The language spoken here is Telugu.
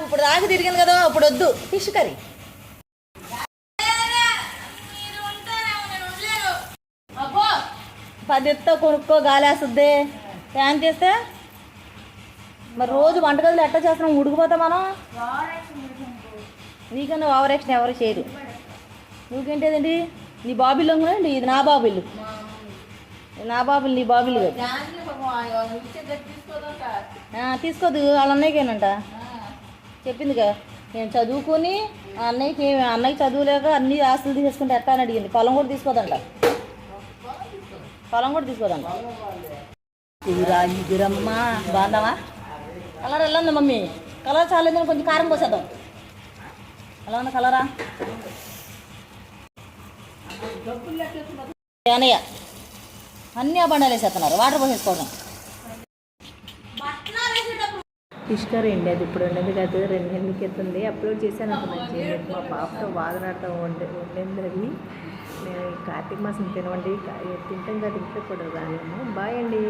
ఇప్పుడు దాకా తిరిగాను కదా ఇప్పుడు వద్దు ఫిష్ కర్రీ పది ఎత్తో కొనుక్కో గాలేస్తుంది ఏం చేస్తే మరి రోజు వంటగదిలో ఎట్లా చేస్తున్నాం ఉడికిపోతా మనం నీకన్నా ఓవర్ యాక్షన్ ఎవరు చేయరు నువ్వుకేంటేదండి నీ బాబిల్ అండి ఇది నా బాబిల్లు నా బాబులు నీ బాబులు తీసుకోదు వాళ్ళ అన్నయ్యకేనంట చెప్పిందిగా. నేను చదువుకొని అన్నయ్యకి అన్నయ్య అన్నయ్యకి చదువులేక అన్ని ఆస్తులు తీసేసుకుంటే ఎట్టా అని అడిగింది. పొలం కూడా తీసుకోదంట. పొలం కూడా తీసుకోదంట. ఇదిరా ఇదిరమ్మ బాగుందామా కలర్ ఎలా ఉంది మమ్మీ? కలర్ చాలేదని కొంచెం కారం పోసేద్దాం. ఎలా ఉంది కలరా? అనయ్య అన్నీ ఆ బండాలు వేసేస్తున్నారు. వాటర్ పోసేసుకోవడం. ఫిష్ అండి అది ఇప్పుడు ఉండేది కాదు రెండు నెలల ఉంది. అప్లోడ్ చేశాను అంత మంచి మా పాపతో బాధనాడటం ఉండే వండింది అది నేను కార్తీక మాసం తినవండి తింటాం కదా తింటే కూడా రాలేము. బాయ్ అండి.